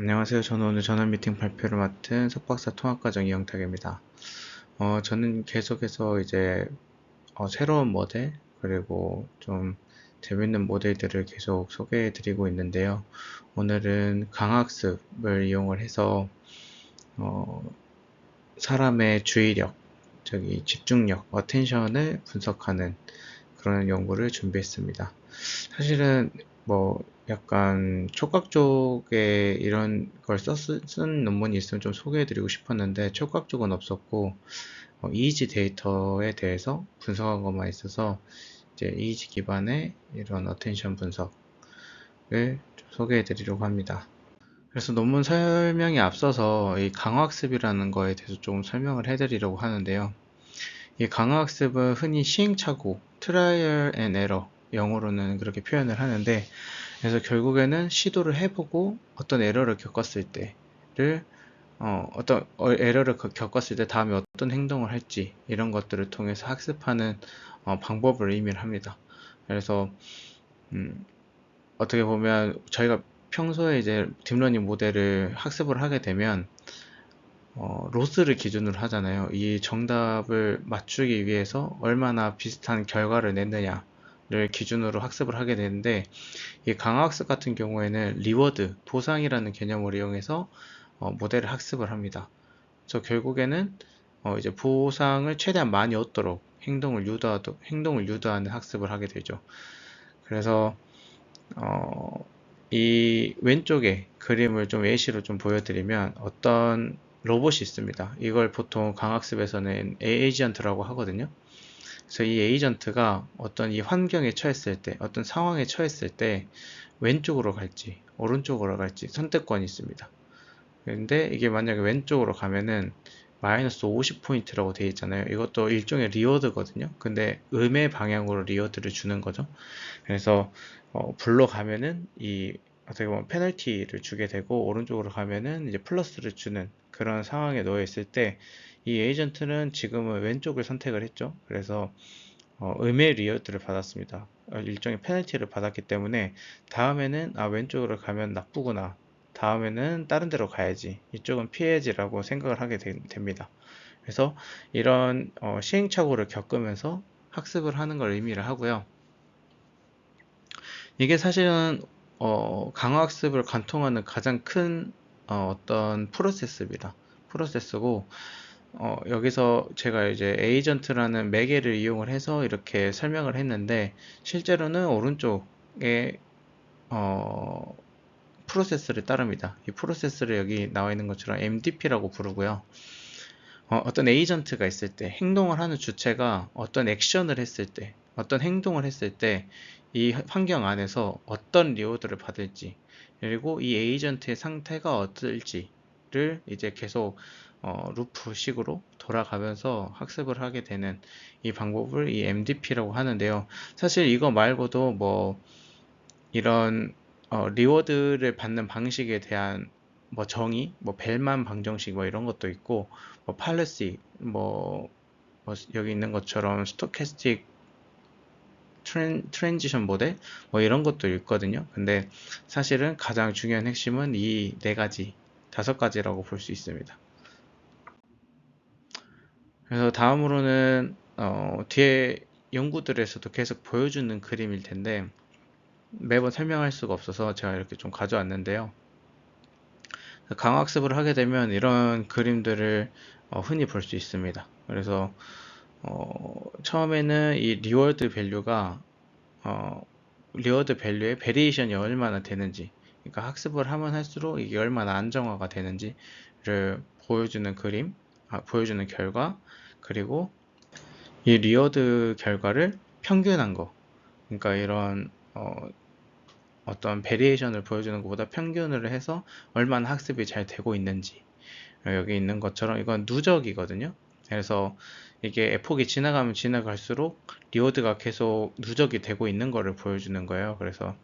안녕하세요. 저는 오늘 전원 미팅 발표를 맡은 석박사 통합과정 이영탁입니다. 어, 저는 계속해서 이제 어, 새로운 모델 그리고 좀 재밌는 모델들을 계속 소개해 드리고 있는데요. 오늘은 강학습을 이용을 해서 어, 사람의 주의력, 저기 집중력, 어텐션을 분석하는 그런 연구를 준비했습니다. 사실은 뭐 약간 촉각 쪽에 이런 걸 썼, 쓴 논문이 있으면 좀 소개해드리고 싶었는데 촉각 쪽은 없었고 어, EEG 데이터에 대해서 분석한 것만 있어서 이제 EEG 기반의 이런 어텐션 분석을 소개해드리려고 합니다. 그래서 논문 설명에 앞서서 이 강화학습이라는 거에 대해서 좀 설명을 해드리려고 하는데요. 이 강화학습은 흔히 시행착오, 트라이얼 앤 에러, 영어로는 그렇게 표현을 하는데 그래서 결국에는 시도를 해보고 어떤 에러를 겪었을 때를 어, 어떤 에러를 겪었을 때 다음에 어떤 행동을 할지 이런 것들을 통해서 학습하는 어, 방법을 의미를 합니다. 그래서 음, 어떻게 보면 저희가 평소에 이제 딥러닝 모델을 학습을 하게 되면 어, 로스를 기준으로 하잖아요. 이 정답을 맞추기 위해서 얼마나 비슷한 결과를 냈느냐 를 기준으로 학습을 하게 되는데 이 강화학습 같은 경우에는 리워드, 보상이라는 개념을 이용해서 어, 모델을 학습을 합니다. 그래서 결국에는 어, 이제 보상을 최대한 많이 얻도록 행동을 유도하도 행동을 유도하는 학습을 하게 되죠. 그래서 어, 이 왼쪽에 그림을 좀 예시로 좀 보여드리면 어떤 로봇이 있습니다. 이걸 보통 강학습에서는 에이전트라고 하거든요. 그래서 이 에이전트가 어떤 이 환경에 처했을 때, 어떤 상황에 처했을 때 왼쪽으로 갈지 오른쪽으로 갈지 선택권이 있습니다. 근데 이게 만약에 왼쪽으로 가면은 마이너스 50포인트라고 되어 있잖아요. 이것도 일종의 리워드거든요. 근데 음의 방향으로 리워드를 주는 거죠. 그래서 어, 불로 가면은 이 어떻게 보면 페널티를 주게 되고 오른쪽으로 가면은 이제 플러스를 주는 그런 상황에 놓여 있을 때 이 에이전트는 지금은 왼쪽을 선택을 했죠. 그래서 어, 음의 리어드를 받았습니다. 어, 일종의 페널티를 받았기 때문에 다음에는 아 왼쪽으로 가면 나쁘구나. 다음에는 다른 데로 가야지. 이쪽은 피해야지라고 생각을 하게 되, 됩니다. 그래서 이런 어, 시행착오를 겪으면서 학습을 하는 걸 의미를 하고요. 이게 사실은 어, 강화학습을 관통하는 가장 큰 어, 떤 프로세스입니다. 프로세스고 어, 여기서 제가 이제 에이전트라는 매개를 이용을 해서 이렇게 설명을 했는데 실제로는 오른쪽에 어, 프로세스를 따릅니다. 이 프로세스를 여기 나와 있는 것처럼 MDP라고 부르고요. 어, 어떤 에이전트가 있을 때 행동을 하는 주체가 어떤 액션을 했을 때 어떤 행동을 했을 때 이 환경 안에서 어떤 리워드를 받을지 그리고 이 에이전트의 상태가 어떨지를 이제 계속 어, 루프식으로 돌아가면서 학습을 하게 되는 이 방법을 이 MDP라고 하는데요. 사실 이거 말고도 뭐 이런 어, 리워드를 받는 방식에 대한 뭐 정의, 뭐 벨만 방정식 뭐 이런 것도 있고 뭐 팔레시, 뭐, 뭐 여기 있는 것처럼 스토캐스틱 트랜, 트랜지션 모델 뭐 이런 것도 있거든요. 근데 사실은 가장 중요한 핵심은 이 네 가지, 다섯 가지라고 볼 수 있습니다. 그래서 다음으로는 어, 뒤에 연구들에서도 계속 보여주는 그림일 텐데 매번 설명할 수가 없어서 제가 이렇게 좀 가져왔는데요. 강학습을 하게 되면 이런 그림들을 어, 흔히 볼 수 있습니다. 그래서 어, 처음에는 이 리워드 밸류가 어, 리워드 밸류의 베리에이션이 얼마나 되는지 그러니까 학습을 하면 할수록 이게 얼마나 안정화가 되는지를 보여주는 그림 아, 보여주는 결과 그리고 이 리워드 결과를 평균한 거. 그러니까 이런 어, 어떤 베리에이션을 보여주는 것보다 평균을 해서 얼마나 학습이 잘 되고 있는지. 여기 있는 것처럼 이건 누적이거든요. 그래서 이게 폭이 지나가면 지나갈수록 리워드가 계속 누적이 되고 있는 것을 보여주는 거예요. 그래서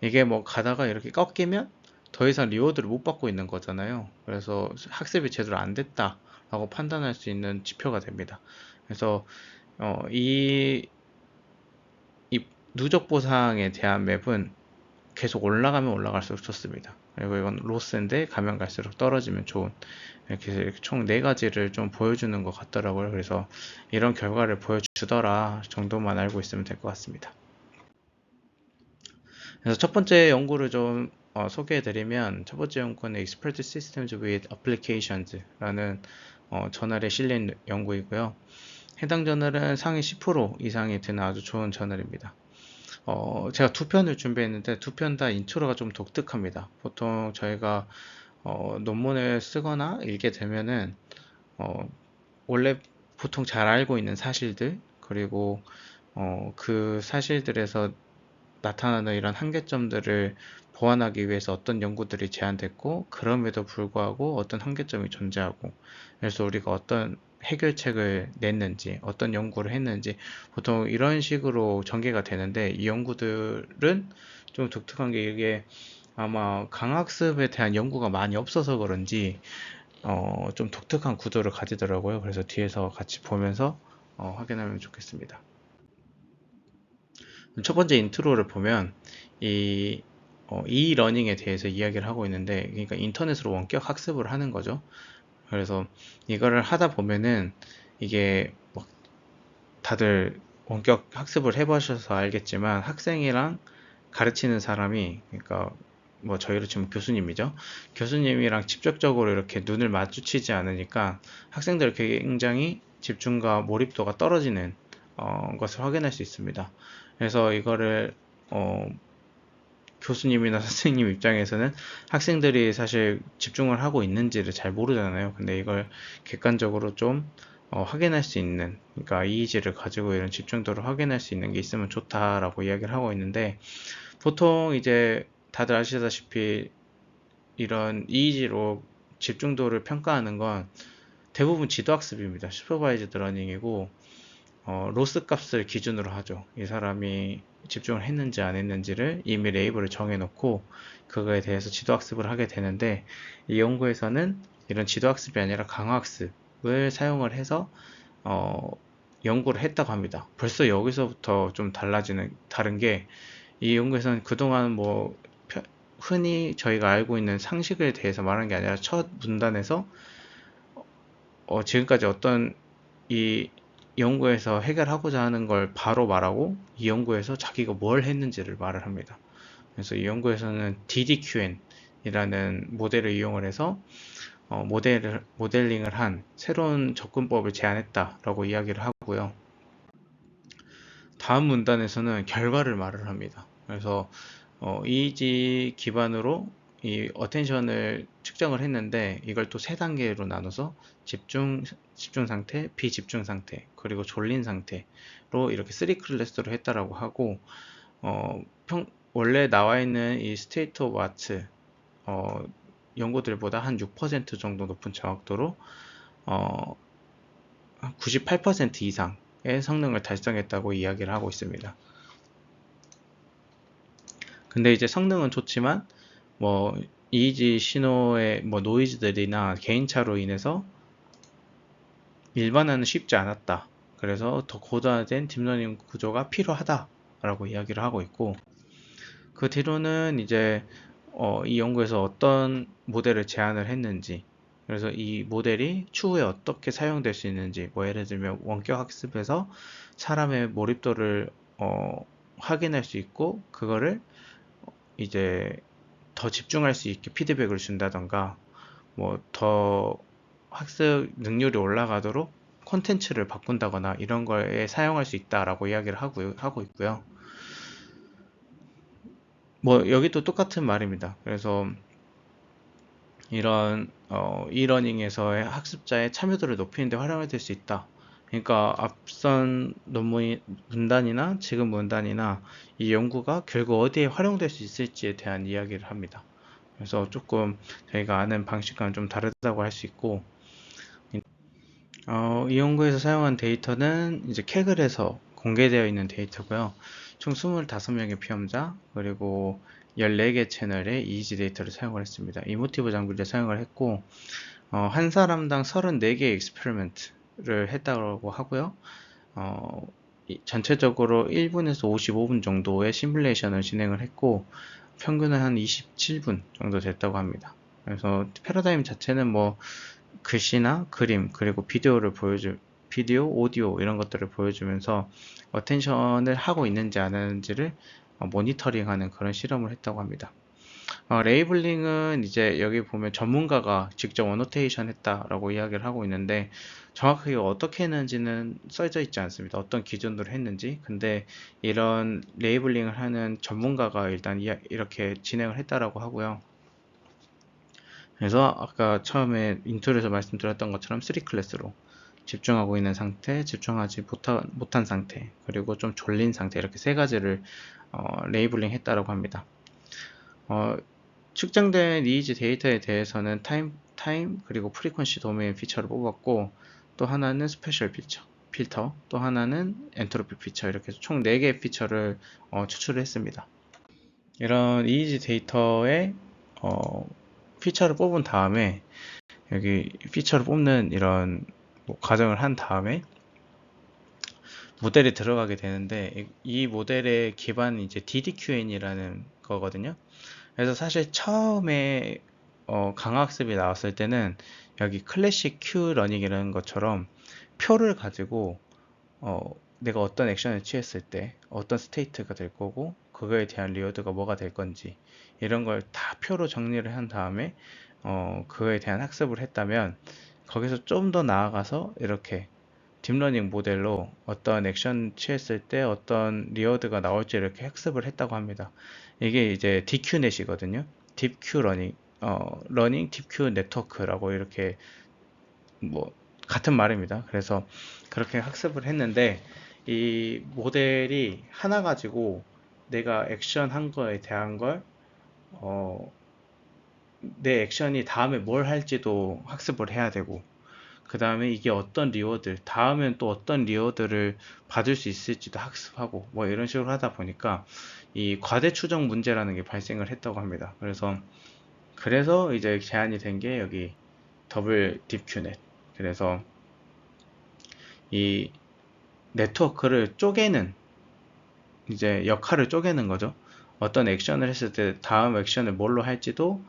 이게 뭐 가다가 이렇게 꺾이면 더 이상 리워드를 못 받고 있는 거잖아요. 그래서 학습이 제대로 안 됐다 라고 판단할 수 있는 지표가 됩니다. 그래서 어, 이, 이 누적 보상에 대한 맵은 계속 올라가면 올라갈수록 좋습니다. 그리고 이건 로스인데 가면 갈수록 떨어지면 좋은 이렇게, 총 네 가지를 좀 보여주는 것 같더라고요. 그래서 이런 결과를 보여주더라 정도만 알고 있으면 될 것 같습니다. 그래서 첫 번째 연구를 좀 어, 소개해드리면 첫 번째 연구는 Expert Systems with Applications라는 어, 저널에 실린 연구이고요. 해당 저널은 상위 10% 이상이 드는 아주 좋은 저널입니다. 어, 제가 두 편을 준비했는데 두 편 다 인트로가 좀 독특합니다. 보통 저희가 어, 논문을 쓰거나 읽게 되면은 어, 원래 보통 잘 알고 있는 사실들 그리고 어, 그 사실들에서 나타나는 이런 한계점들을 보완하기 위해서 어떤 연구들이 제안됐고 그럼에도 불구하고 어떤 한계점이 존재하고 그래서 우리가 어떤 해결책을 냈는지 어떤 연구를 했는지 보통 이런 식으로 전개가 되는데 이 연구들은 좀 독특한 게 이게 아마 강학습에 대한 연구가 많이 없어서 그런지 어, 좀 독특한 구도를 가지더라고요. 그래서 뒤에서 같이 보면서 어, 확인하면 좋겠습니다. 첫 번째 인트로를 보면 이 어, 이 러닝에 대해서 이야기를 하고 있는데 그러니까 인터넷으로 원격 학습을 하는 거죠. 그래서 이거를 하다 보면은 이게 막 다들 원격 학습을 해보셔서 알겠지만 학생이랑 가르치는 사람이 그러니까 뭐 저희로 치면 교수님이죠. 교수님이랑 직접적으로 이렇게 눈을 마주치지 않으니까 학생들 굉장히 집중과 몰입도가 떨어지는 어, 것을 확인할 수 있습니다. 그래서 이거를 어, 교수님이나 선생님 입장에서는 학생들이 사실 집중을 하고 있는지를 잘 모르잖아요. 근데 이걸 객관적으로 좀 어, 확인할 수 있는, 그러니까 이의지를 가지고 이런 집중도를 확인할 수 있는 게 있으면 좋다라고 이야기를 하고 있는데, 보통 이제 다들 아시다시피 이런 이의지로 집중도를 평가하는 건 대부분 지도학습입니다. 슈퍼바이즈드 러닝이고, 어, 로스 값을 기준으로 하죠. 이 사람이 집중을 했는지 안 했는지를 이미 레이블을 정해놓고 그거에 대해서 지도학습을 하게 되는데 이 연구에서는 이런 지도학습이 아니라 강화학습을 사용을 해서 어, 연구를 했다고 합니다. 벌써 여기서부터 좀 달라지는 다른 게 이 연구에서는 그동안 뭐 흔히 저희가 알고 있는 상식에 대해서 말한 게 아니라 첫 문단에서 어, 지금까지 어떤 이 연구에서 해결하고자 하는 걸 바로 말하고 이 연구에서 자기가 뭘 했는지를 말을 합니다. 그래서 이 연구에서는 DDQN 이라는 모델을 이용을 해서 어, 모델을, 모델링을 한 새로운 접근법을 제안했다라고 이야기를 하고요. 다음 문단에서는 결과를 말을 합니다. 그래서 어, EEG 기반으로 이 어텐션을 측정을 했는데 이걸 또 세 단계로 나눠서 집중 집중 상태, 비집중 상태, 그리고 졸린 상태로 이렇게 3 클래스로 했다라고 하고 어, 평, 원래 나와 있는 이 스테이트 오브 아트 어, 연구들보다 한 6% 정도 높은 정확도로 어, 98% 이상의 성능을 달성했다고 이야기를 하고 있습니다. 근데 이제 성능은 좋지만 뭐 이지 신호의 뭐 노이즈들이나 개인차로 인해서 일반화는 쉽지 않았다. 그래서 더 고도화된 딥러닝 구조가 필요하다라고 이야기를 하고 있고 그 뒤로는 이제 어, 이 연구에서 어떤 모델을 제안을 했는지 그래서 이 모델이 추후에 어떻게 사용될 수 있는지 뭐 예를 들면 원격 학습에서 사람의 몰입도를 어, 확인할 수 있고 그거를 이제 더 집중할 수 있게 피드백을 준다던가 뭐 더 학습 능률이 올라가도록 콘텐츠를 바꾼다거나 이런 거에 사용할 수 있다라고 이야기를 하고, 하고 있고요. 뭐 여기도 똑같은 말입니다. 그래서 이런 어, 이러닝에서의 학습자의 참여도를 높이는 데 활용이 될 수 있다. 그러니까 앞선 논문 문단이나 지금 문단이나 이 연구가 결국 어디에 활용될 수 있을지에 대한 이야기를 합니다. 그래서 조금 저희가 아는 방식과는 좀 다르다고 할 수 있고 어, 이 연구에서 사용한 데이터는 이제 캐글에서 공개되어 있는 데이터고요. 총 25명의 피험자 그리고 14개 채널의 이지 데이터를 사용을 했습니다. 이모티브 장비를 사용을 했고 어, 한 사람당 34개의 익스페리멘트 를 했다고 하고요. 어, 전체적으로 1분에서 55분 정도의 시뮬레이션을 진행을 했고 평균은 한 27분 정도 됐다고 합니다. 그래서 패러다임 자체는 뭐 글씨나 그림 그리고 비디오를 보여주 비디오, 오디오 이런 것들을 보여주면서 어텐션을 하고 있는지 안 하는지를 어, 모니터링하는 그런 실험을 했다고 합니다. 어, 레이블링은 이제 여기 보면 전문가가 직접 어노테이션 했다라고 이야기를 하고 있는데 정확하게 어떻게 했는지는 써져 있지 않습니다. 어떤 기준으로 했는지. 근데 이런 레이블링을 하는 전문가가 일단 이렇게 진행을 했다라고 하고요. 그래서 아까 처음에 인트로에서 말씀드렸던 것처럼 3 클래스로 집중하고 있는 상태, 집중하지 못하, 못한 상태, 그리고 좀 졸린 상태 이렇게 세 가지를 어, 레이블링 했다라고 합니다. 어, 측정된 니즈 데이터에 대해서는 타임, 타임 그리고 프리퀀시 도메인 피처를 뽑았고 또 하나는 스페셜 피처, 필터, 또 하나는 엔트로피 피처 이렇게 해서 총 4개의 피처를 어, 추출을 했습니다. 이런 이지 데이터에 어, 피처를 뽑은 다음에 여기 피처를 뽑는 이런 뭐 과정을 한 다음에 모델에 들어가게 되는데 이 모델의 기반이 이제 DDQN이라는 거거든요. 그래서 사실 처음에 어, 강학습이 나왔을 때는 여기 클래식 큐 러닝이라는 것처럼 표를 가지고 어, 내가 어떤 액션을 취했을 때 어떤 스테이트가 될 거고 그거에 대한 리워드가 뭐가 될 건지 이런 걸 다 표로 정리를 한 다음에 어, 그거에 대한 학습을 했다면 거기서 좀 더 나아가서 이렇게 딥러닝 모델로 어떤 액션 취했을 때 어떤 리워드가 나올지 이렇게 학습을 했다고 합니다. 이게 이제 DQ넷이거든요. 딥큐 러닝, 어, 러닝 딥큐 네트워크라고 이렇게 뭐 같은 말입니다. 그래서 그렇게 학습을 했는데 이 모델이 하나 가지고 내가 액션 한 거에 대한 걸 어, 내 액션이 다음에 뭘 할지도 학습을 해야 되고 그 다음에 이게 어떤 리워드 다음엔 또 어떤 리워드를 받을 수 있을지도 학습하고 뭐 이런 식으로 하다 보니까 이 과대 추정 문제라는 게 발생을 했다고 합니다. 그래서 그래서 이제 제안이 된 게 여기 더블 딥큐넷. 그래서 이 네트워크를 쪼개는 이제 역할을 쪼개는 거죠 어떤 액션을 했을 때 다음 액션을 뭘로 할지도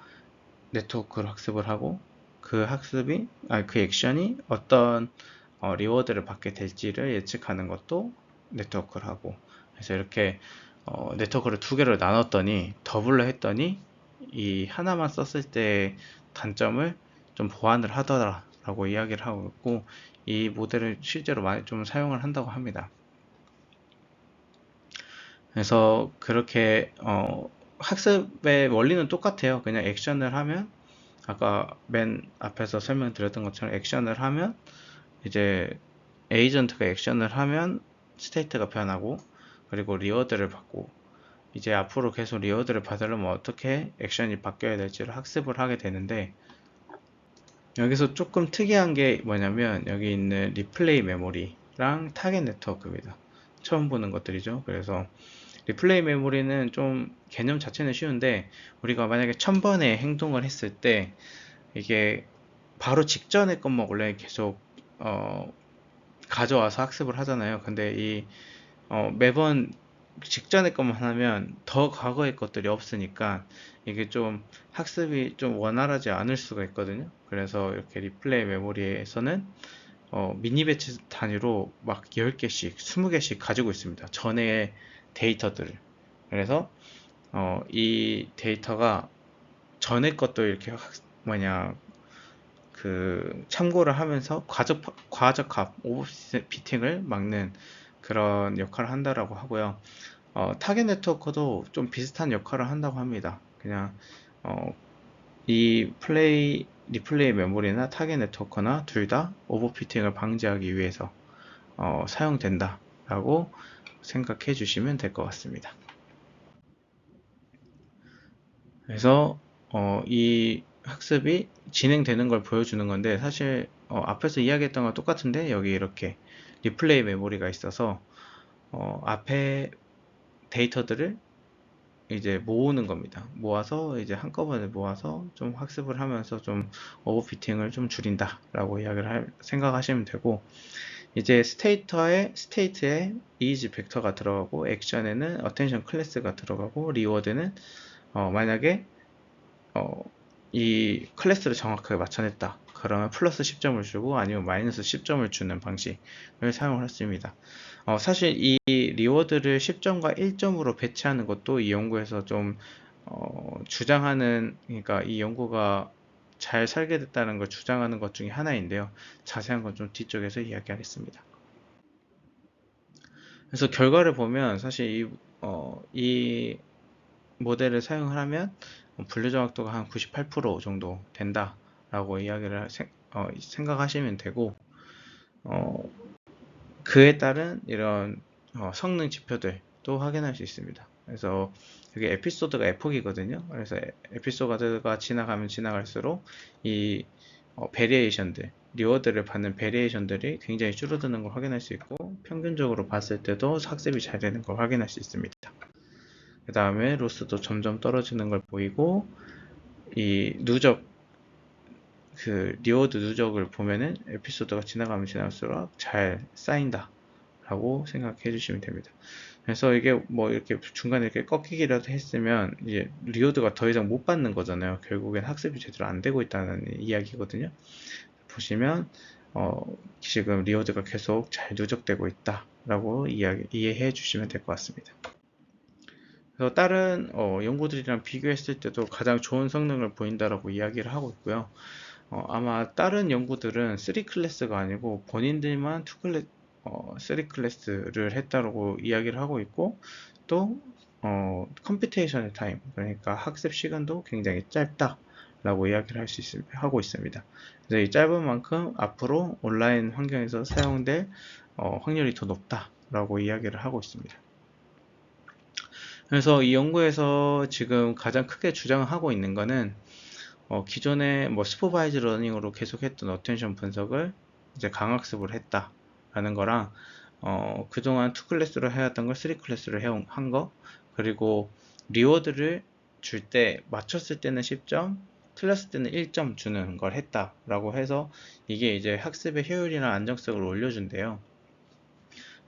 네트워크를 학습을 하고 그 학습이 아니 그 액션이 어떤 어, 리워드를 받게 될지를 예측하는 것도 네트워크를 하고 그래서 이렇게 어, 네트워크를 두 개로 나눴더니 더블로 했더니 이 하나만 썼을 때 단점을 좀 보완을 하더라라고 이야기를 하고 있고 이 모델을 실제로 많이 좀 사용을 한다고 합니다. 그래서 그렇게 어, 학습의 원리는 똑같아요. 그냥 액션을 하면 아까 맨 앞에서 설명드렸던 것처럼 액션을 하면 이제 에이전트가 액션을 하면 스테이트가 변하고 그리고 리워드를 받고 이제 앞으로 계속 리워드를 받으려면 어떻게 액션이 바뀌어야 될지를 학습을 하게 되는데 여기서 조금 특이한 게 뭐냐면 여기 있는 리플레이 메모리랑 타겟 네트워크입니다. 처음 보는 것들이죠. 그래서 리플레이 메모리는 좀 개념 자체는 쉬운데 우리가 만약에 천번의 행동을 했을 때 이게 바로 직전의 것만 원래 계속 어, 가져와서 학습을 하잖아요. 근데 이 어, 매번 직전의 것만 하면 더 과거의 것들이 없으니까 이게 좀 학습이 좀 원활하지 않을 수가 있거든요. 그래서 이렇게 리플레이 메모리에서는 어, 미니 배치 단위로 막 10개씩, 20개씩 가지고 있습니다. 전에 데이터들을 그래서 어, 이 데이터가 전에 것도 이렇게 뭐냐 그 참고를 하면서 과적 과적 합 오버피팅을 막는 그런 역할을 한다라고 하고요. 어, 타겟 네트워크도 좀 비슷한 역할을 한다고 합니다. 그냥 어, 이 플레이 리플레이 메모리나 타겟 네트워크나 둘 다 오버피팅을 방지하기 위해서 어, 사용된다라고 생각해 주시면 될 것 같습니다. 그래서 어, 이 학습이 진행되는 걸 보여주는 건데 사실 어, 앞에서 이야기했던 건 똑같은데 여기 이렇게 리플레이 메모리가 있어서 어, 앞에 데이터들을 이제 모으는 겁니다. 모아서 이제 한꺼번에 모아서 좀 학습을 하면서 좀 오버피팅을 좀 줄인다 라고 이야기를 할, 생각하시면 되고 이제 스테이터에 스테이트에 이즈 벡터가 들어가고 액션에는 어텐션 클래스가 들어가고 리워드는 어, 만약에 어, 이 클래스를 정확하게 맞춰냈다. 그러면 플러스 10점을 주고 아니면 마이너스 10점을 주는 방식을 사용을 했습니다. 어, 사실 이 리워드를 10점과 1점으로 배치하는 것도 이 연구에서 좀 어, 주장하는 그러니까 이 연구가 잘 살게 됐다는 걸 주장하는 것 중에 하나인데요. 자세한 건 좀 뒤쪽에서 이야기하겠습니다. 그래서 결과를 보면 사실 이, 어, 이 모델을 사용을 하면 분류 정확도가 한 98% 정도 된다라고 이야기를 생, 어, 각하시면 되고 어, 그에 따른 이런 어, 성능 지표들도 확인할 수 있습니다. 그래서 여기 에피소드가 에폭이거든요. 그래서 에피소드가 지나가면 지나갈수록 이 어, 베리에이션들, 리워드를 받는 베리에이션들이 굉장히 줄어드는 걸 확인할 수 있고 평균적으로 봤을 때도 학습이 잘 되는 걸 확인할 수 있습니다. 그 다음에 로스도 점점 떨어지는 걸 보이고 이 누적 그 리워드 누적을 보면은 에피소드가 지나가면 지날수록 잘 쌓인다 라고 생각해 주시면 됩니다 그래서 이게 뭐 이렇게 중간에 이렇게 꺾이기라도 했으면 이제 리워드가 더 이상 못 받는 거잖아요. 결국엔 학습이 제대로 안 되고 있다는 이야기거든요. 보시면 어, 지금 리워드가 계속 잘 누적되고 있다 라고 이야기, 이해해 주시면 될 것 같습니다. 그래서 다른 어, 연구들이랑 비교했을 때도 가장 좋은 성능을 보인다라고 이야기를 하고 있고요. 어, 아마 다른 연구들은 3클래스가 아니고 본인들만 2클래스, 어, 3 클래스를 했다라고 이야기를 하고 있고 또 어, 컴퓨테이션의 타임 그러니까 학습 시간도 굉장히 짧다 라고 이야기를 할 수 있, 하고 있습니다. 그래서 이 짧은 만큼 앞으로 온라인 환경에서 사용될 어, 확률이 더 높다 라고 이야기를 하고 있습니다. 그래서 이 연구에서 지금 가장 크게 주장하고 있는 거는 어, 기존에 뭐 슈퍼바이즈 러닝으로 계속했던 어텐션 분석을 이제 강학습을 했다 라는 거랑 어, 그동안 2클래스로 해왔던 걸 3클래스로 한거 그리고 리워드를 줄 때 맞췄을 때는 10점 틀렸을 때는 1점 주는 걸 했다라고 해서 이게 이제 학습의 효율이나 안정성을 올려준대요.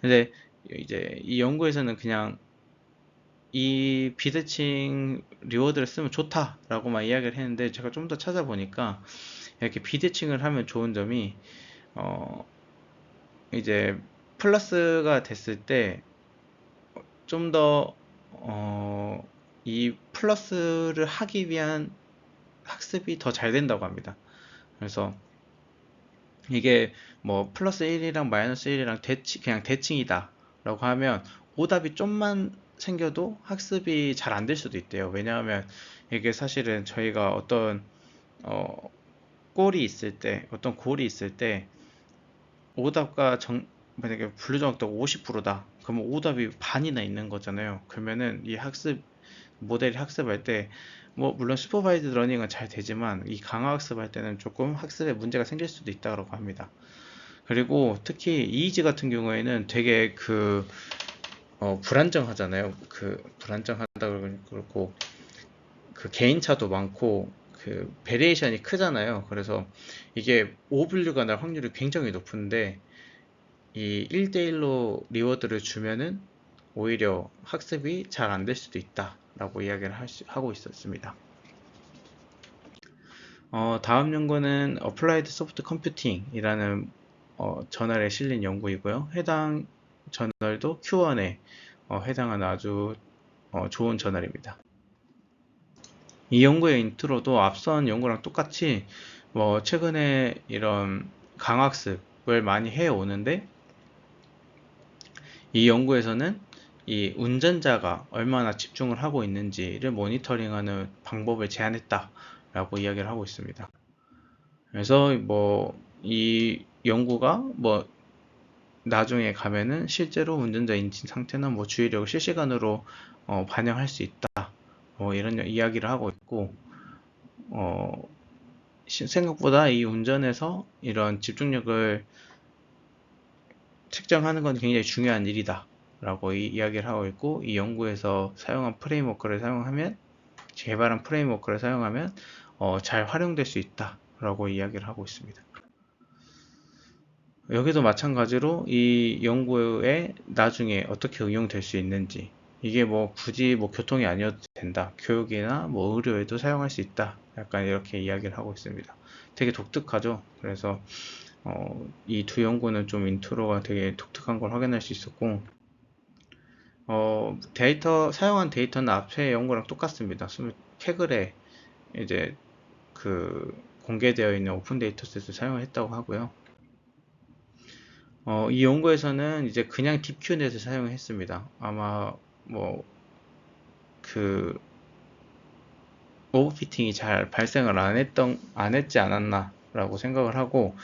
근데 이제 이 연구에서는 그냥 이 비대칭 리워드를 쓰면 좋다라고만 이야기를 했는데 제가 좀 더 찾아보니까 이렇게 비대칭을 하면 좋은 점이 어 이제 플러스가 됐을 때 좀 더 어 이 플러스를 하기 위한 학습이 더 잘 된다고 합니다. 그래서 이게 뭐 플러스 1이랑 마이너스 1이랑 대칭 그냥 대칭이다 라고 하면 오답이 좀만 생겨도 학습이 잘 안 될 수도 있대요. 왜냐하면 이게 사실은 저희가 어떤 어, 골이 있을 때, 어떤 골이 있을 때 오답과 정, 만약에 분류 정확도가 50%다. 그러면 오답이 반이나 있는 거잖아요. 그러면은 이 학습 모델이 학습할 때 뭐 물론 슈퍼바이드 러닝은 잘 되지만 이 강화 학습할 때는 조금 학습에 문제가 생길 수도 있다고 합니다. 그리고 특히 이이지 같은 경우에는 되게 그 어, 불안정하잖아요. 그 불안정하다 그렇고 그 개인차도 많고 그 베리에이션이 크잖아요. 그래서 이게 오분류가 날 확률이 굉장히 높은데 이 1대1로 리워드를 주면은 오히려 학습이 잘 안 될 수도 있다 라고 이야기를 수, 하고 있었습니다. 어, 다음 연구는 Applied Soft Computing이라는 어, 저널에 실린 연구이고요. 해당 저널도 Q1에 어, 해당하는 아주 어, 좋은 저널입니다. 이 연구의 인트로도 앞선 연구랑 똑같이 뭐 최근에 이런 강학습을 많이 해 오는데 이 연구에서는 이 운전자가 얼마나 집중을 하고 있는지를 모니터링하는 방법을 제안했다 라고 이야기를 하고 있습니다. 그래서 뭐 이 연구가 뭐 나중에 가면은 실제로 운전자 인진 상태나 뭐 주의력을 실시간으로 어, 반영할 수 있다. 뭐 이런 이야기를 하고 있고 어, 생각보다 이 운전에서 이런 집중력을 측정하는 건 굉장히 중요한 일이다. 라고 이, 이야기를 하고 있고 이 연구에서 사용한 프레임워크를 사용하면 개발한 프레임워크를 사용하면 어, 잘 활용될 수 있다. 라고 이야기를 하고 있습니다. 여기도 마찬가지로 이 연구에 나중에 어떻게 응용될 수 있는지 이게 뭐 굳이 뭐 교통이 아니어도 된다. 교육이나 뭐 의료에도 사용할 수 있다. 약간 이렇게 이야기를 하고 있습니다. 되게 독특하죠. 그래서 어, 이 두 연구는 좀 인트로가 되게 독특한 걸 확인할 수 있었고 어, 데이터 사용한 데이터는 앞의 연구랑 똑같습니다. 캐글에 이제 그 공개되어 있는 오픈 데이터셋을 사용했다고 하고요. 어, 이 연구에서는 이제 그냥 딥큐넷을 사용했습니다. 아마 뭐 그 오버피팅이 잘 발생을 안 했던 안 했지 않았나라고 생각을 하고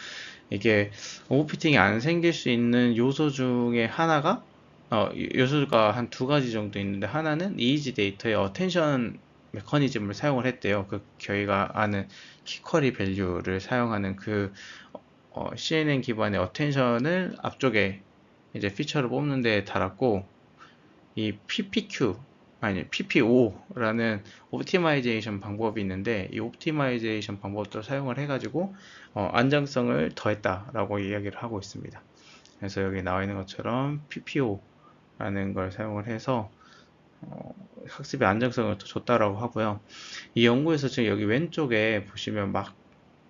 이게 오버피팅이 안 생길 수 있는 요소 중에 하나가 어, 요소가 한 두 가지 정도 있는데 하나는 이지 데이터의 어텐션 메커니즘을 사용을 했대요. 그 저희가 아는 키쿼리 밸류를 사용하는 그 어, CNN 기반의 어텐션을 앞쪽에 이제 피처를 뽑는 데 달았고 이 PPQ 아니 PPO라는 옵티마이제이션 방법이 있는데 이 옵티마이제이션 방법도 사용을 해가지고 어, 안정성을 더했다라고 이야기를 하고 있습니다. 그래서 여기 나와 있는 것처럼 PPO라는 걸 사용을 해서 어, 학습의 안정성을 더 줬다라고 하고요. 이 연구에서 지금 여기 왼쪽에 보시면 막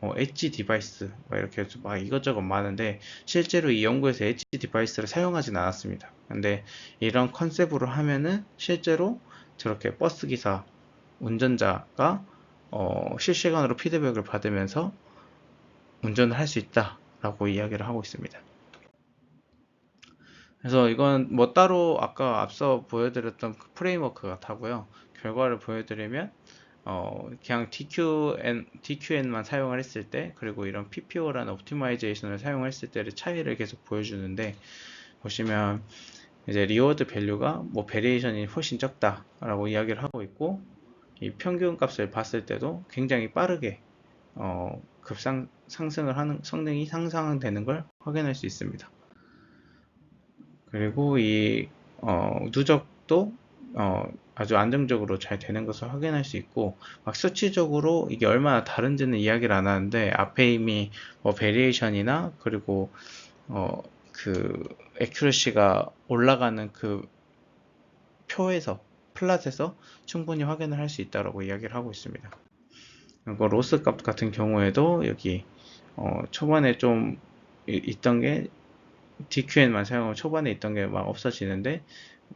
어, 엣지 디바이스 막 이렇게 막 이것저것 많은데 실제로 이 연구에서 엣지 디바이스를 사용하진 않았습니다. 근데 이런 컨셉으로 하면은 실제로 저렇게 버스 기사 운전자가 어, 실시간으로 피드백을 받으면서 운전을 할 수 있다라고 이야기를 하고 있습니다. 그래서 이건 뭐 따로 아까 앞서 보여드렸던 그 프레임워크 같하고요. 결과를 보여드리면 어, 그냥 DQN, DQN만 사용을 했을 때 그리고 이런 PPO라는 옵티마이제이션을 사용했을 때의 차이를 계속 보여주는데 보시면 이제 리워드 밸류가 뭐 베리에이션이 훨씬 적다라고 이야기를 하고 있고 이 평균 값을 봤을 때도 굉장히 빠르게 어, 급상 상승을 하는 성능이 상상되는 걸 확인할 수 있습니다. 그리고 이 어, 누적도 어, 아주 안정적으로 잘 되는 것을 확인할 수 있고 막 수치적으로 이게 얼마나 다른지는 이야기를 안 하는데 앞에 이미 뭐 베리에이션이나 그리고 어, 그 에큐러시가 올라가는 그 표에서 플랫에서 충분히 확인을 할 수 있다고 이야기를 하고 있습니다. 그리고 로스 값 같은 경우에도 여기 어, 초반에 좀 있던 게 DQN만 사용하면 초반에 있던 게 막 없어지는데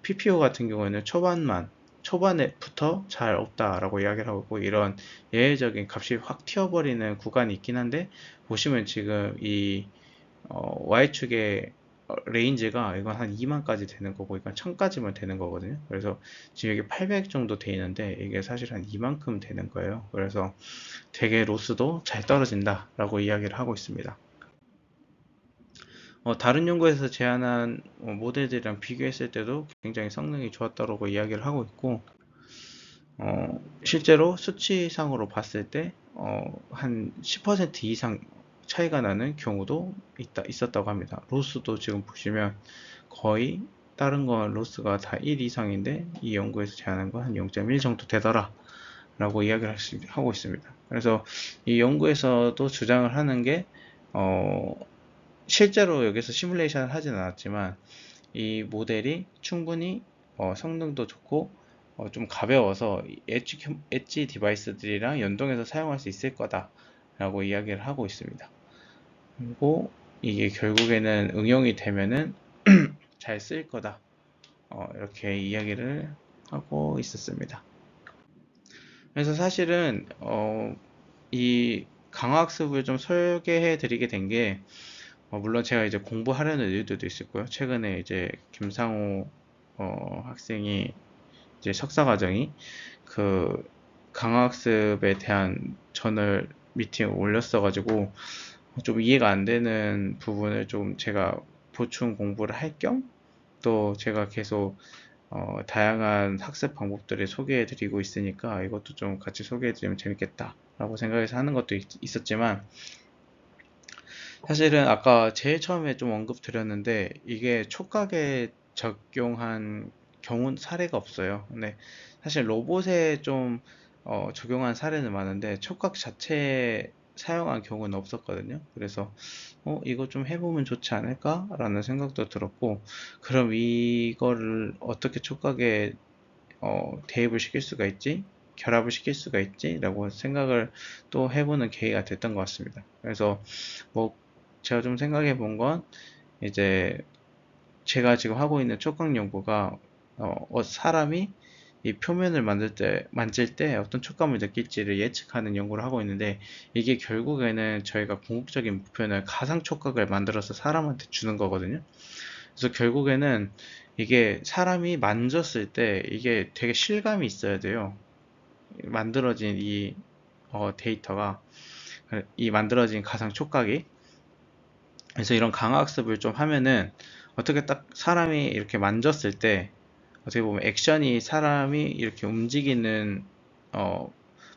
PPO 같은 경우에는 초반만 초반에부터 잘 없다라고 이야기를 하고 있고 이런 예외적인 값이 확 튀어버리는 구간이 있긴 한데 보시면 지금 이 어, Y축의 레인지가 이건 한 2만까지 되는 거고 이건 1000까지만 되는 거거든요. 그래서 지금 여기 800 정도 돼 있는데 이게 사실 한 이만큼 되는 거예요. 그래서 되게 로스도 잘 떨어진다 라고 이야기를 하고 있습니다 어, 다른 연구에서 제안한 어, 모델들이랑 비교했을 때도 굉장히 성능이 좋았다고 이야기를 하고 있고 어, 실제로 수치상으로 봤을 때 한 10% 이상 차이가 나는 경우도 있다, 있었다고 합니다. 로스도 지금 보시면 거의 다른 건 로스가 다 1 이상인데 이 연구에서 제안한 건 한 0.1 정도 되더라 라고 이야기를 하고 있습니다. 그래서 이 연구에서도 주장을 하는 게 어, 실제로 여기서 시뮬레이션을 하진 않았지만 이 모델이 충분히 어, 성능도 좋고 어, 좀 가벼워서 엣지, 엣지 디바이스들이랑 연동해서 사용할 수 있을 거다 라고 이야기를 하고 있습니다. 그리고 이게 결국에는 응용이 되면은 잘 쓰일 거다. 어, 이렇게 이야기를 하고 있었습니다. 그래서 사실은 어, 이 강화학습을 좀 소개해 드리게 된게 어, 물론 제가 이제 공부하려는 의도도 있었고요. 최근에 이제 김상호 어, 학생이 이제 석사 과정이 그 강화학습에 대한 저널 미팅을 올렸어가지고 좀 이해가 안 되는 부분을 좀 제가 보충 공부를 할 겸 또 제가 계속 어, 다양한 학습 방법들을 소개해 드리고 있으니까 이것도 좀 같이 소개해 드리면 재밌겠다 라고 생각해서 하는 것도 있, 있었지만 사실은 아까 제일 처음에 좀 언급 드렸는데 이게 촉각에 적용한 경우 사례가 없어요. 근데 사실 로봇에 좀 어, 적용한 사례는 많은데 촉각 자체에 사용한 경우는 없었거든요. 그래서 어, 이거 좀 해보면 좋지 않을까라는 생각도 들었고, 그럼 이거를 어떻게 촉각에 어, 대입을 시킬 수가 있지? 결합을 시킬 수가 있지? 라고 생각을 또 해보는 계기가 됐던 것 같습니다. 그래서 뭐 제가 좀 생각해 본 건 이제 제가 지금 하고 있는 촉각 연구가 어, 어, 사람이 이 표면을 만들 때, 만질 때 어떤 촉감을 느낄지를 예측하는 연구를 하고 있는데 이게 결국에는 저희가 궁극적인 목표는 가상 촉각을 만들어서 사람한테 주는 거거든요. 그래서 결국에는 이게 사람이 만졌을 때 이게 되게 실감이 있어야 돼요. 만들어진 이 어, 데이터가 이 만들어진 가상 촉각이 그래서 이런 강화학습을 좀 하면은 어떻게 딱 사람이 이렇게 만졌을 때 어떻게 보면 액션이 사람이 이렇게 움직이는 어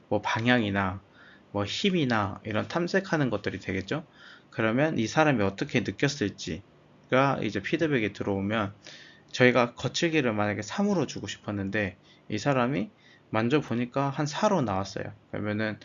뭐 방향이나 뭐 힘이나 이런 탐색하는 것들이 되겠죠. 그러면 이 사람이 어떻게 느꼈을지가 이제 피드백이 들어오면 저희가 거칠기를 만약에 3으로 주고 싶었는데 이 사람이 만져보니까 한 4로 나왔어요. 그러면은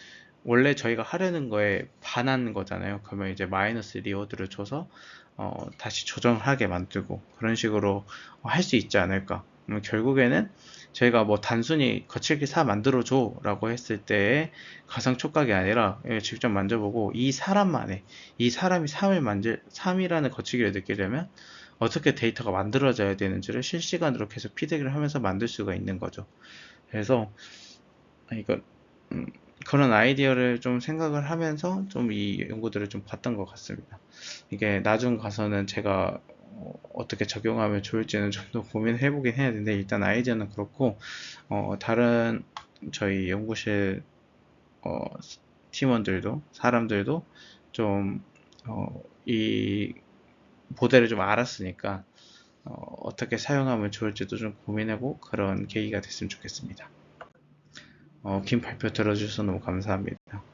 원래 저희가 하려는 거에 반한 거잖아요. 그러면 이제 마이너스 리워드를 줘서 어, 다시 조정하게 만들고 그런 식으로 할 수 있지 않을까. 결국에는 저희가 뭐 단순히 거칠기 4 만들어줘 라고 했을 때의 가상 촉각이 아니라 이걸 직접 만져보고 이 사람만의 이 사람이 3을 만질 3이라는 거칠기를 느끼려면 어떻게 데이터가 만들어져야 되는지를 실시간으로 계속 피드백을 하면서 만들 수가 있는 거죠. 그래서 이거 음, 그런 아이디어를 좀 생각을 하면서 좀 이 연구들을 좀 봤던 것 같습니다. 이게 나중 가서는 제가 어, 어떻게 적용하면 좋을지는 좀 더 고민을 해보긴 해야 되는데 일단 아이디어는 그렇고 어, 다른 저희 연구실 어, 팀원들도 사람들도 좀 어, 이 모델을 좀 알았으니까 어, 어떻게 사용하면 좋을지도 좀 고민하고 그런 계기가 됐으면 좋겠습니다. 어, 긴 발표 들어주셔서 너무 감사합니다.